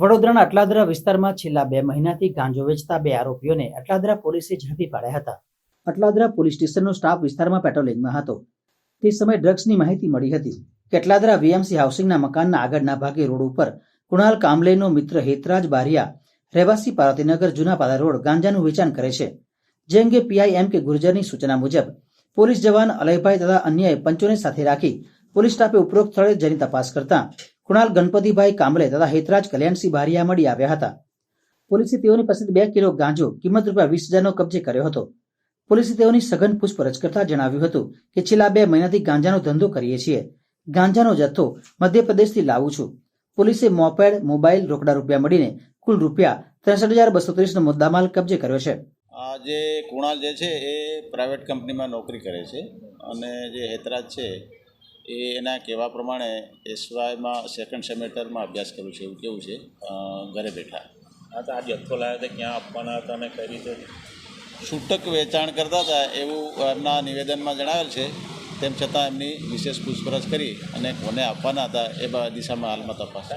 વડોદરાના અટલાદરા વિસ્તારમાં છેલ્લા બે મહિનાથી ગાંજો વેચતા બે આરોપીઓને અટલાદરા પોલીસે ઝડપી પાડ્યા હતા. અટલાદરા પોલીસ સ્ટેશનનો સ્ટાફ વિસ્તારમાં પેટ્રોલિંગમાં હતો. તે સમયે ડ્રગ્સની માહિતી મળી હતી કે અટલાદરા વીએમસી હાઉસિંગના મકાનના આગળના ભાગે રોડ ઉપર કુણાલ કામલેનો મિત્ર હેતરાજ બારિયા રહેવાસી પાર્વતીનગર જૂનાપાડા રોડ ગાંજાનું વેચાણ કરે છે. જે અંગે પીઆઈ એમ કે ગુર્જરની સૂચના મુજબ, પોલીસ જવાન અલયભાઈ તથા અન્યએ પંચોને સાથે રાખી પોલીસ સ્ટાફે ઉપરોક્ત સ્થળે જઈને તપાસ કરતા કુણાલ ગણપતિભાઈ કાંબલે તથા હેતરાજ કલ્યાણસિંહ બારિયા મળી આવ્યા હતા. પોલીસે તેઓની પાસેથી બે કિલો ગાંજો, કિંમત રૂપિયા વીસ હજારનો કબજે કર્યો હતો. પોલીસે તેઓની સઘન પૂછપરછ કરતા જણાવ્યું હતું કે છેલ્લા બે મહિનાથી ગાંજાનો ધંધો કરીએ છીએ. ગાંજાનો જથ્થો મધ્યપ્રદેશથી લાવું છું. પોલીસે મોપેડ, મોબાઈલ રોકડા રૂપિયા મળીને કુલ રૂપિયા ત્રેસઠ હજાર બસો ત્રીસનો મુદ્દામાલ કબજે કર્યો છે. આ જે કુણાલ જે છે એ પ્રાઇવેટ કંપનીમાં નોકરી કરે છે અને જે હેતરાજ છે એ એના કહેવા પ્રમાણે એસવાયમાં સેકન્ડ સેમેસ્ટરમાં અભ્યાસ કરું છે એવું કેવું છે? ઘરે બેઠા. હા તો આ જથ્થો લાવ્યો હતા ક્યાં આપવાના હતા અને કઈ રીતે? છૂટક વેચાણ કરતા હતા એવું એમના નિવેદનમાં જણાવેલ છે. તેમ છતાં એમની વિશેષ પૂછપરછ કરી અને કોને આપવાના હતા એ દિશામાં હાલમાં તપાસ.